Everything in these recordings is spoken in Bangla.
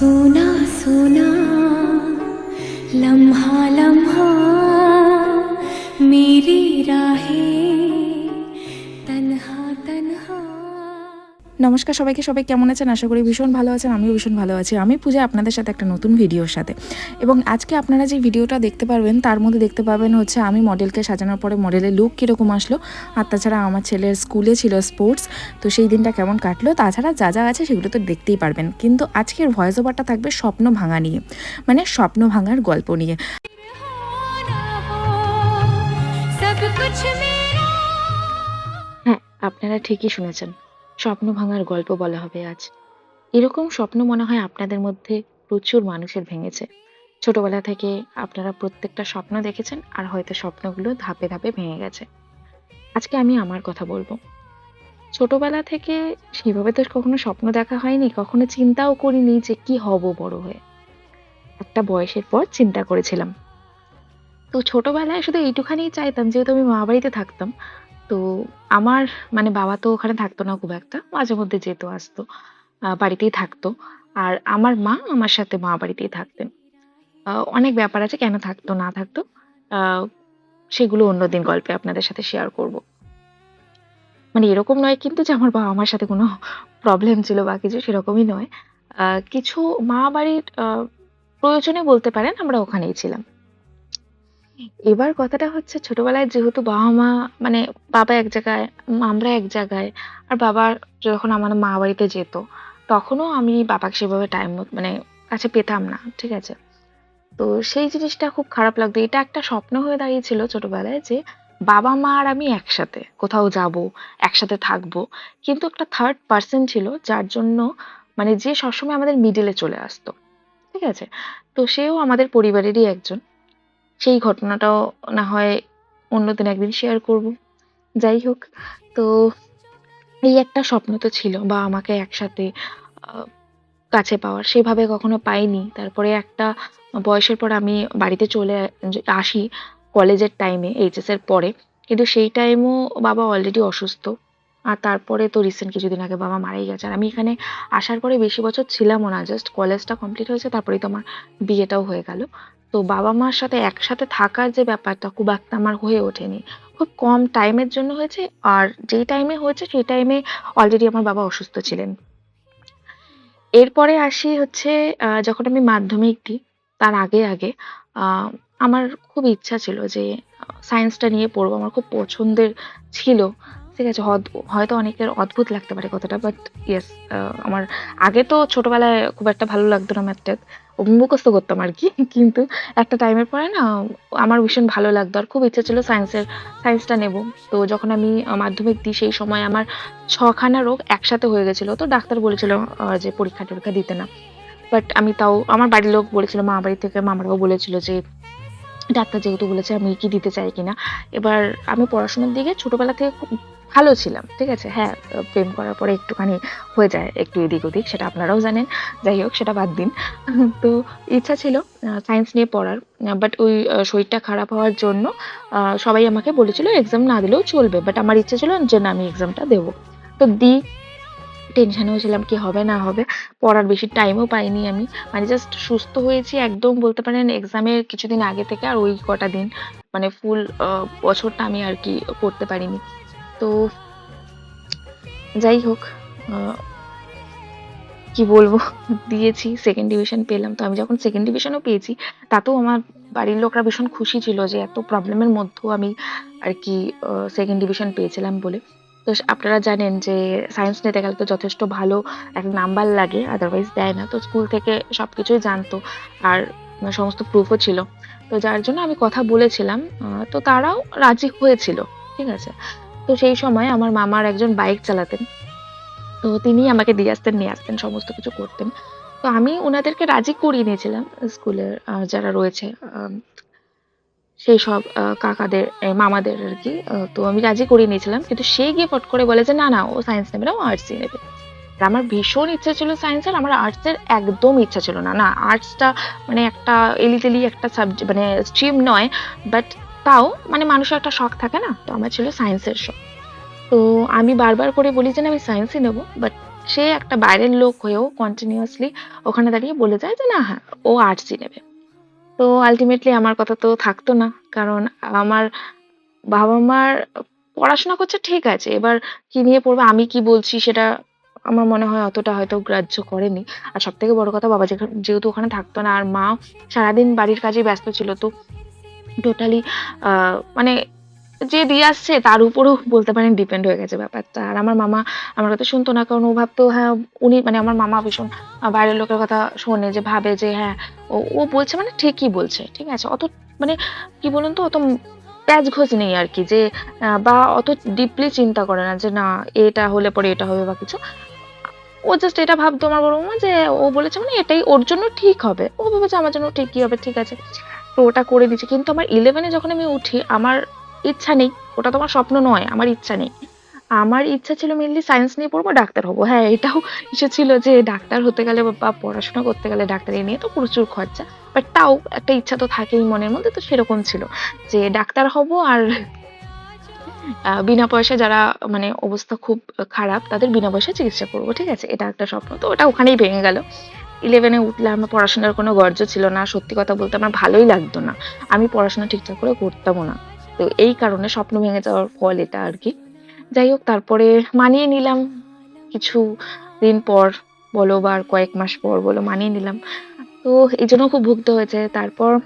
सोना सोना लम्हा लम्हा मेरी राहें নমস্কার সবাইকে, সবাই কেমন আছেন? আশা করি ভীষণ ভালো আছেন, আমিও ভীষণ ভালো আছি। আমি পূজা আপনাদের সাথে একটা নতুন ভিডিওর সাথে। এবং আজকে আপনারা যে ভিডিওটা দেখতে পারবেন, তার মধ্যে দেখতে পাবেন হচ্ছে আমি মডেলকে সাজানোর পরে মডেলের লুক কীরকম আসলো, আর তাছাড়া আমার ছেলের স্কুলে ছিল স্পোর্টস তো সেই দিনটা কেমন কাটলো, তাছাড়া যা যা আছে সেগুলো তো দেখতেই পারবেন। কিন্তু আজকের ভয়েস ওভারটা থাকবে স্বপ্ন ভাঙা নিয়ে মানে স্বপ্ন ভাঙার গল্প নিয়ে। হ্যাঁ আপনারা ঠিকই শুনেছেন। স্বপ্ন ভাঙার গল্প বলা হবে আজ। এরকম স্বপ্ন মনে হয় আপনাদের মধ্যে প্রচুর মানুষের ভেঙেছে। ছোটবেলা থেকে আপনারা প্রত্যেকটা স্বপ্ন দেখেছেন আর হয়তো স্বপ্নগুলো ধাপে ধাপে ভেঙে গেছে। আজকে আমি আমার কথা বলব। ছোটবেলা থেকে সেভাবে তো কখনো স্বপ্ন দেখা হয়নি, কখনো চিন্তাও করিনি যে কি হব বড় হয়ে। একটা বয়সের পর চিন্তা করেছিলাম। তো ছোটবেলায় শুধু এইটুখানি চাইতাম, যেহেতু আমি মা বাড়িতে থাকতাম তো আমার মানে বাবা তো ওখানে থাকতো না খুব একটা, মাঝে মধ্যে যেত, আসতো বাড়িতেই থাকতো। আর আমার মা আমার সাথে মা বাড়িতেই থাকতেন। অনেক ব্যাপার আছে কেন থাকতো, না থাকতো সেগুলো অন্যদিন গল্পে আপনাদের সাথে শেয়ার করব। মানে এরকম নয় কিন্তু যে আমার বাবা মার সাথে কোনো প্রবলেম ছিল বা কিছু, সেরকমই নয়। কিছু মা বাড়ির প্রয়োজনে বলতে পারেন আমরা ওখানেই ছিলাম। এবার কথাটা হচ্ছে ছোটবেলায় যেহেতু বাবা মা মানে বাবা এক জায়গায়, আমরা এক জায়গায়, আর বাবার যখন আমার মা বাড়িতে যেত, তখনও আমি বাবাকে সেভাবে টাইম মানে কাছে পেতাম না, ঠিক আছে? তো সেই জিনিসটা খুব খারাপ লাগতো। এটা একটা স্বপ্ন হয়ে দাঁড়িয়েছিল ছোটবেলায় যে বাবা মা আর আমি একসাথে, কোথাও যাব, একসাথে থাকব। কিন্তু একটা থার্ড পার্সন ছিল, যার জন্য মানে যে সবসময় আমাদের মিডিলে চলে আসতো, ঠিক আছে? তো সেও আমাদের পরিবারেরই একজন। সেই ঘটনাটাও না হয় অন্যদিন একদিন শেয়ার করব। যাই হোক, তো এই একটা স্বপ্ন তো ছিল বা আমাকে একসাথে কাছে পাওয়ার। সেভাবে কখনো পাইনি। তারপরে একটা বয়সের পর আমি বাড়িতে চলে আসি কলেজের টাইমে এইচএস এর পরে। কিন্তু সেই টাইমও বাবা অলরেডি অসুস্থ। আর তারপরে তো রিসেন্ট কিছুদিন আগে বাবা মারাই গেছে। আর আমি এখানে আসার পরে বেশি বছর ছিলামও না। জাস্ট কলেজটা কমপ্লিট হয়েছে, তারপরেই তো আমার বিয়েটাও হয়ে গেল। তো বাবা মার সাথে একসাথে থাকার যে ব্যাপারটা খুব একটা আমার হয়ে ওঠেনি। খুব কম টাইমের জন্য হয়েছে আর যেই টাইমে হয়েছে সেই টাইমে অলরেডি আমার বাবা অসুস্থ ছিলেন। এরপরে আসি হচ্ছে যখন আমি মাধ্যমিক দিই, তার আগে আগে আমার খুব ইচ্ছা ছিল যে সায়েন্সটা নিয়ে পড়ব। আমার খুব পছন্দের ছিল। ঠিক আছে হয়তো অনেকের অদ্ভুত লাগতে পারে কথাটা বাট ইয়েস আমার আগে তো ছোটবেলায় খুব একটা ভালো লাগতো না ম্যাথটা মুখস্থ করতাম আর কি, কিন্তু একটা টাইমের পরে না, আমার ভীষণ ভালো লাগতো আর খুব ইচ্ছা ছিল সায়েন্সের সায়েন্সটা নেব। তো যখন আমি মাধ্যমিক দিই সেই সময় আমার ছখানা রোগ একসাথে হয়ে গেছিল, তো ডাক্তার বলেছিল যে পরীক্ষা টরীক্ষা দিতে না। বাট আমি তাও, আমার বাড়ির লোক বলেছিল, মা বাড়ি থেকে মামারাও বলেছিল যে, ডাক্তার যেহেতু বলেছে আমি কি দিতে চাই কিনা। এবার আমি পড়াশোনার দিকে ছোটবেলা থেকে খুব ভালো ছিলাম, ঠিক আছে? হ্যাঁ প্রেম করার পরে একটুখানি হয়ে যায় একটু এদিক ওদিক, সেটা আপনারাও জানেন। যাই হোক, সেটা বাদ দিন। তো ইচ্ছা ছিল সায়েন্স নিয়ে পড়ার বাট ওই শরীরটা খারাপ হওয়ার জন্য সবাই আমাকে বলেছিল এক্সাম না দিলেও চলবে বাট আমার ইচ্ছে ছিল যে না, আমি এক্সামটা দেবো। তো দিই টেনশনেও ছিলাম কি হবে না হবে, পড়ার বেশি টাইমও পাইনি আমি। মানে জাস্ট সুস্থ হয়েছি একদম, বলতে পারেন এক্সামের কিছুদিন আগে থেকে আর ওই কটা দিন মানে ফুল বছরটা আমি আর কি পড়তে পারিনি। তো যাই হোক কি বলব? দিয়েছি সেকেন্ড ডিভিশন পেলাম। তো আমি যখন সেকেন্ড ডিভিশনও পেয়েছি, তাতেও আমার বাড়ির লোকরা ভীষণ খুশি ছিল যে এত প্রবলেমের মধ্যেও আমি আর কি সেকেন্ড ডিভিশন পেয়েছিলাম বলে। তো আপনারা জানেন যে সায়েন্স নিতে গেলে তো যথেষ্ট ভালো একটা নাম্বার লাগে আদারওয়াইজ দেয় না। তো স্কুল থেকে সব কিছুই জানতো, আর সমস্ত প্রুফও ছিল। তো যার জন্য আমি কথা বলেছিলাম তো তারাও রাজি হয়েছিল, ঠিক আছে? তো সেই সময় আমার মামার একজন বাইক চালাতেন। তো তিনি আমাকে দিয়ে আসতেন, নিয়ে আসতেন, সমস্ত কিছু করতেন। তো আমি ওনাদেরকে রাজি করিয়ে নিয়েছিলাম স্কুলের যারা রয়েছে সেই সব কাকাদের মামাদের আর কি। তো আমি রাজি করিয়ে নিয়েছিলাম। কিন্তু সে গিয়ে ফট করে বলে যে, না না, ও সায়েন্স নেবে না, ও আর্টসই নেবে। আমার ভীষণ ইচ্ছা ছিল সায়েন্সের আমার আর্টসের একদম ইচ্ছা ছিল না। না আর্টসটা মানে একটা এলিটেলি একটা সাবজেক্ট মানে স্ট্রিম নয় বাট তাও মানে মানুষের একটা শখ থাকে না? তো আমার ছিল সায়েন্সের শখ। তো আমি বারবার করে বলি যে, না, আমি সায়েন্সই নেব। বাট সে একটা বাইরের লোক হয়েও কন্টিনিউয়াসলি ওখানে দাঁড়িয়ে বলে যায় যে, না হ্যাঁ ও আর্টসই নেবে। তো আলটিমেটলি আমার কথা তো থাকতো না। কারণ আমার বাবা মার পড়াশোনা করছে, ঠিক আছে, এবার কি নিয়ে পড়বে, আমি কি বলছি সেটা আমার মনে হয় অতটা হয়তো গ্রাহ্য করেনি। আর সব থেকে বড় কথা, বাবা যেহেতু ওখানে থাকতো না, আর মা সারাদিন বাড়ির কাজে ব্যস্ত ছিল, তো টোটালি মানে যে দিয়ে আসছে তার উপরেও বলতে পারেন ডিপেন্ড হয়ে গেছে ব্যাপারটা। আর আমার মামা আমার কথা শুনতো না, কারণ ও ভাবতো হ্যাঁ উনি মানে আমার মামা ভীষণ বাইরের লোকের কথা শোনে, যে ভাবে যে হ্যাঁ ও ও বলছে মানে ঠিকই বলছে, ঠিক আছে? অত মানে কি বলুন তো, অত প্যাচ ঘোষ নেই আর কি, যে বা অত ডিপলি চিন্তা করে না যে, না, এটা হলে পরে এটা হবে বা কিছু। ও জাস্ট এটা ভাবতো আমার বড় মামা যে, ও বলেছে মানে এটাই ওর জন্য ঠিক হবে। ও ভেবেছে আমার জন্য ঠিকই হবে, ঠিক আছে। তো ওটা করে দিচ্ছে কিন্তু আমার ইলেভেনে যখন আমি উঠি, আমার ইচ্ছা নেই। ওটা তো আমার স্বপ্ন নয়, আমার ইচ্ছা নেই। আমার ইচ্ছা ছিল মেনলি সায়েন্স নিয়ে পড়ব, ডাক্তার হব। হ্যাঁ এটাও ইচ্ছে ছিল যে ডাক্তার হতে গেলে বা পড়াশোনা করতে গেলে ডাক্তারি নিয়ে তো প্রচুর খরচা। বাট তাও একটা ইচ্ছা তো থাকেই মনের মধ্যে, তো সেরকম ছিল যে ডাক্তার হব আর বিনা পয়সা যারা মানে অবস্থা খুব খারাপ, তাদের বিনা পয়সা চিকিৎসা করব। ঠিক আছে, এটা একটা স্বপ্ন। তো ওটা ওখানেই ভেঙে গেল। ইলেভেনে উঠলে আমার পড়াশোনার কোনো গর্জ ছিল না, সত্যি কথা বলতে আমার ভালোই লাগতো না। আমি পড়াশোনা ঠিকঠাক করে করতামও না। তো এই কারণে স্বপ্ন ভেঙে যাওয়ার ফল এটা আর কি। যাই হোক, তারপরে মানিয়ে নিলাম। কিছু দিন পর বলো বা কয়েক মাস পর বলো, মানিয়ে নিলাম। তো এই জন্য খুব ভুগতে হয়েছে। তারপর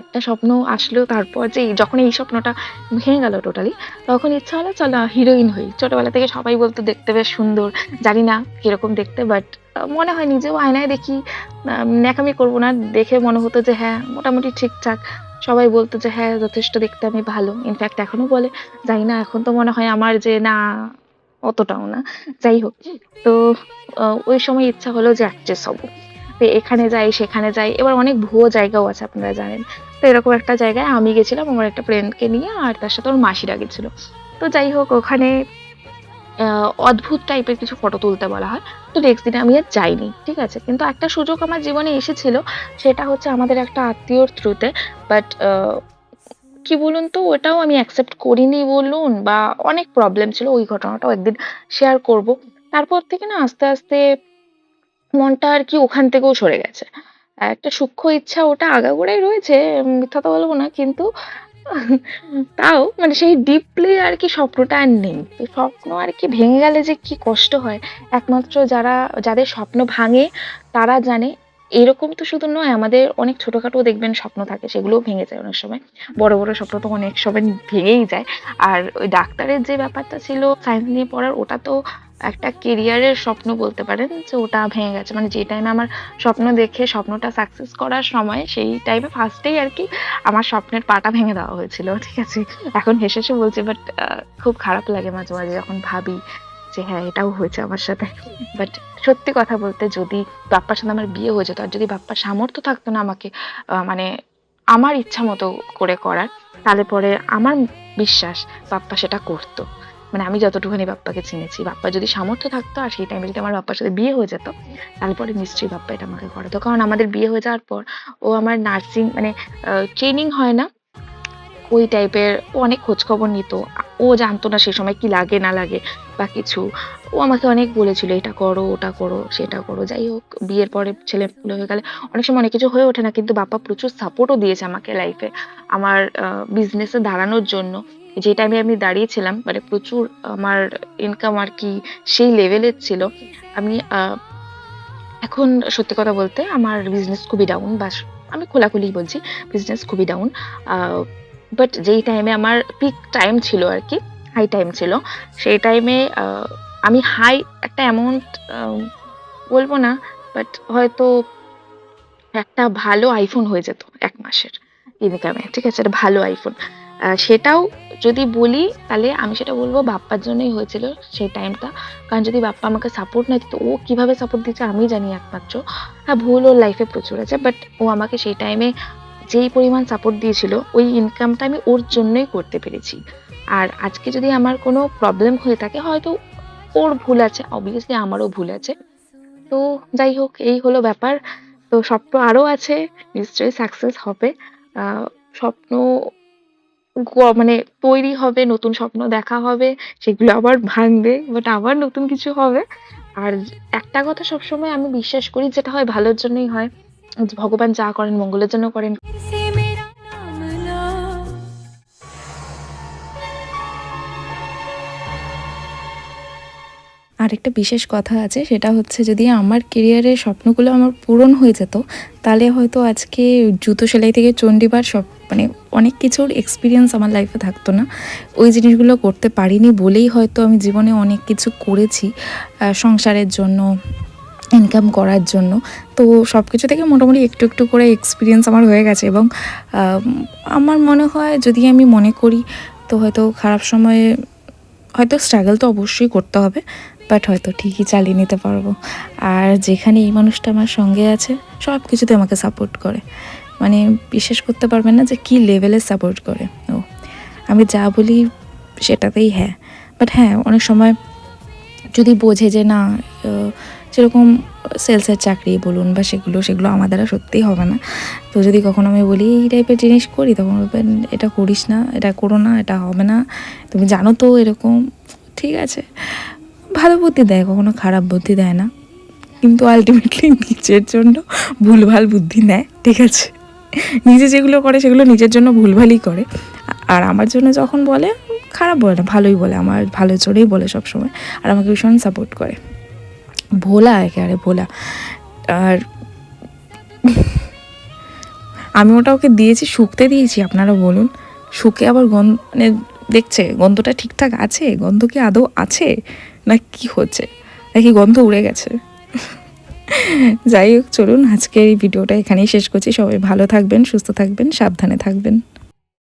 একটা স্বপ্ন আসলো তারপর যে যখন এই স্বপ্নটা ভেঙে গেল টোটালি তখন ইচ্ছা হলো চলো হিরোইন হই। ছোটবেলা থেকে সবাই বলতো দেখতে বেশ সুন্দর। জানি না কীরকম দেখতে বাট মনে হয় নিজেও আয়নায় দেখি। ন্যাকামি করব না, দেখে মনে হতো যে হ্যাঁ মোটামুটি ঠিকঠাক। সবাই বলতো যে হ্যাঁ যথেষ্ট দেখতে আমি ভালো। ইনফ্যাক্ট এখনও বলে। জানি না, এখন তো মনে হয় আমার যে না, অতটাও না। যাই হোক, তো ওই সময় ইচ্ছা হলো যে অ্যাক্ট্রেস হব। তো এখানে যাই, সেখানে যাই। এবার অনেক ভুয়ো জায়গাও আছে আপনারা জানেন। তো এরকম একটা জায়গায় আমি গেছিলাম, আমার একটা ফ্রেন্ডকে নিয়ে আর তার সাথে ওর মাসিরা গেছিল। তো যাই হোক, ওখানে অদ্ভুত টাইপের কিছু ফটো তুলতে বলা হয়। তো নেক্সট দিনে আমি আর যাইনি, ঠিক আছে? কিন্তু একটা সুযোগ আমার জীবনে এসেছিল, সেটা হচ্ছে আমাদের একটা আত্মীয়র থ্রুতে বাট কি বলুন তো, ওটাও আমি অ্যাকসেপ্ট করিনি বলুন বা অনেক প্রবলেম ছিল, ওই ঘটনাটাও একদিন শেয়ার করব। তারপর থেকে না, আস্তে আস্তে মনটা আর কি ওখান থেকেও সরে গেছে। একটা সূক্ষ্ম ইচ্ছা ওটা আগাগোড়াই রয়েছে মিথ্যা তো বলব না, কিন্তু তাও মানে সেই ডিপলি আর কি স্বপ্নটা আর নেই। স্বপ্ন আর কি ভেঙে গেলে যে কি কষ্ট হয়, একমাত্র যারা, যাদের স্বপ্ন ভাঙে, তারা জানে। এরকম তো শুধু নয়, আমাদের অনেক ছোটখাটো দেখবেন স্বপ্ন থাকে, সেগুলোও ভেঙে যায় অনেক সময়। বড় বড় স্বপ্ন তো অনেক সময় ভেঙেই যায়। আর ওই ডাক্তারের যে ব্যাপারটা ছিল সায়েন্স নিয়ে পড়ার, ওটা তো একটা কেরিয়ারের স্বপ্ন বলতে পারেন যে ওটা ভেঙে গেছে। মানে যে টাইমে আমার স্বপ্ন দেখে স্বপ্নটা সাকসেস করার সময় সেই টাইমে ফার্স্টেই আর কি আমার স্বপ্নের পাটা ভেঙে দেওয়া হয়েছিল, ঠিক আছে? এখন হেসে হেসে বলছি বাট খুব খারাপ লাগে মাঝে মাঝে যখন ভাবি যে হ্যাঁ এটাও হয়েছে আমার সাথে। বাট সত্যি কথা বলতে যদি বাপ্পার সাথে আমার বিয়ে হয়ে যেত আর যদি বাপ্পার সামর্থ্য থাকতো না আমাকে মানে আমার ইচ্ছা মতো করে করার, তাহলে পরে আমার বিশ্বাস বাপ্পা সেটা করতো। মানে আমি যতটুকুনি বাপ্পাকে চিনেছি, বাপ্পা যদি সামর্থ্য থাকতো আর সেই টাইমে যদি আমার বাপ্পার সাথে বিয়ে হয়ে যেত তারপরে পরে নিশ্চয়ই বাপ্পা এটা আমাকে করাতো। কারণ আমাদের বিয়ে হয়ে যাওয়ার পর ও আমার নার্সিং মানে ট্রেনিং হয় না, ওই টাইপের ও অনেক খোঁজ খবর নিত, ও জানতো না সে সময় কি লাগে, না লাগে বা কিছু। ও আমাকে অনেক বলেছিল, এটা করো, ওটা করো, সেটা করো। যাই হোক, বিয়ের পরে ছেলে হয়ে গেলে অনেক সময় অনেক কিছু হয়ে ওঠে না, কিন্তু বাপ্পা প্রচুর সাপোর্টও দিয়েছে আমাকে লাইফে আমার বিজনেসে দাঁড়ানোর জন্য। যে টাইমে আমি দাঁড়িয়েছিলাম মানে প্রচুর আমার ইনকাম আর কি সেই লেভেলের ছিল, আমি এখন সত্যি কথা বলতে আমার বিজনেস খুবই ডাউন বা আমি খোলাখুলি বলছি বিজনেস খুবই ডাউন বাট যেই টাইমে আমার পিক টাইম ছিল আর কি হাই টাইম ছিল, সেই টাইমে আমি হাই একটা অ্যামাউন্ট বলব না বাট হয়তো একটা ভালো আইফোন হয়ে যেত এক মাসের ইনকামে ঠিক আছে? একটা ভালো আইফোন সেটাও যদি বলি, তাহলে আমি সেটা বলব বাপ্পার জন্যই হয়েছিল সেই টাইমটা কারণ যদি বাপ্পা আমাকে সাপোর্ট না দিত, ও কীভাবে সাপোর্ট দিচ্ছে আমি জানি একমাত্র। হ্যাঁ ভুল ওর লাইফে প্রচুর আছে বাট ও আমাকে সেই টাইমে যেই পরিমাণ সাপোর্ট দিয়েছিল, ওই ইনকামটা আমি ওর জন্যই করতে পেরেছি। আর আজকে যদি আমার কোনো প্রবলেম হয়ে থাকে, হয়তো ওর ভুল আছে অবভিয়াসলি আমারও ভুল আছে। তো যাই হোক, এই হলো ব্যাপার। তো স্বপ্ন আরও আছে, নিশ্চয়ই সাকসেস হবে। স্বপ্ন মানে তৈরি হবে, নতুন স্বপ্ন দেখা হবে, সেগুলো আবার ভাঙবে বাট আবার নতুন কিছু হবে। আর একটা কথা সবসময় আমি বিশ্বাস করি, যেটা হয় ভালোর জন্যই হয়। ভগবান যা করেন, মঙ্গলের জন্য করেন। আরেকটা বিশেষ কথা আছে, সেটা হচ্ছে যদি আমার কেরিয়ারের স্বপ্নগুলো আমার পূরণ হয়ে যেত, তাহলে হয়তো আজকে জুতো সেলাই থেকে চণ্ডীবার সব মানে অনেক কিছুর এক্সপিরিয়েন্স আমার লাইফে থাকতো না। ওই জিনিসগুলো করতে পারিনি বলেই হয়তো আমি জীবনে অনেক কিছু করেছি সংসারের জন্য ইনকাম করার জন্য। তো সব কিছু থেকে মোটামুটি একটু একটু করে এক্সপিরিয়েন্স আমার হয়ে গেছে এবং আমার মনে হয় যদি আমি মনে করি, তো হয়তো খারাপ সময়ে হয়তো স্ট্রাগল তো অবশ্যই করতে হবে। বাট হয়তো ঠিকই চালিয়ে নিতে পারব। আর যেখানে এই মানুষটা আমার সঙ্গে আছে, সব কিছুতে আমাকে সাপোর্ট করে। মানে বিশ্বাস করতে পারবেন না যে কী লেভেলে সাপোর্ট করে। ও, আমি যা বলি সেটাতেই হ্যাঁ। বাট হ্যাঁ অনেক সময় যদি বোঝে যে না যেরকম সেলসের চাকরি বলুন বা সেগুলো সেগুলো আমার দ্বারা সত্যিই হবে না। তো যদি কখনো আমি বলি, এই টাইপের জিনিস করি, তখন বলবেন, এটা করিস না, এটা করো না, এটা হবে না। তুমি জানো তো এরকম, ঠিক আছে। ভালো বুদ্ধি দেয়, কখনো খারাপ বুদ্ধি দেয় না। কিন্তু আলটিমেটলি নিজের জন্য ভুলভাল বুদ্ধি নেয়, ঠিক আছে? নিজে যেগুলো করে সেগুলো নিজের জন্য ভুলভালই করে। আর আমার জন্য যখন বলে, খারাপ বলে না, ভালোই বলে, আমার ভালো জোরেই বলে সবসময়, আর আমাকে ভীষণ সাপোর্ট করে। ভোলা একেবারে ভোলা। আর আমি ওটা ওকে দিয়েছি, শুকতে দিয়েছি, আপনারা বলুন। শুকে আবার গন্ধ মানে দেখছে, গন্ধটা ঠিকঠাক আছে? গন্ধ কি আদৌ আছে? না কি হচ্ছে? নাকি গন্ধ উড়ে গেছে? যাই হোক, চলুন আজকের এই ভিডিওটা এখানেই শেষ করছি। সবাই ভালো থাকবেন, সুস্থ থাকবেন, সাবধানে থাকবেন।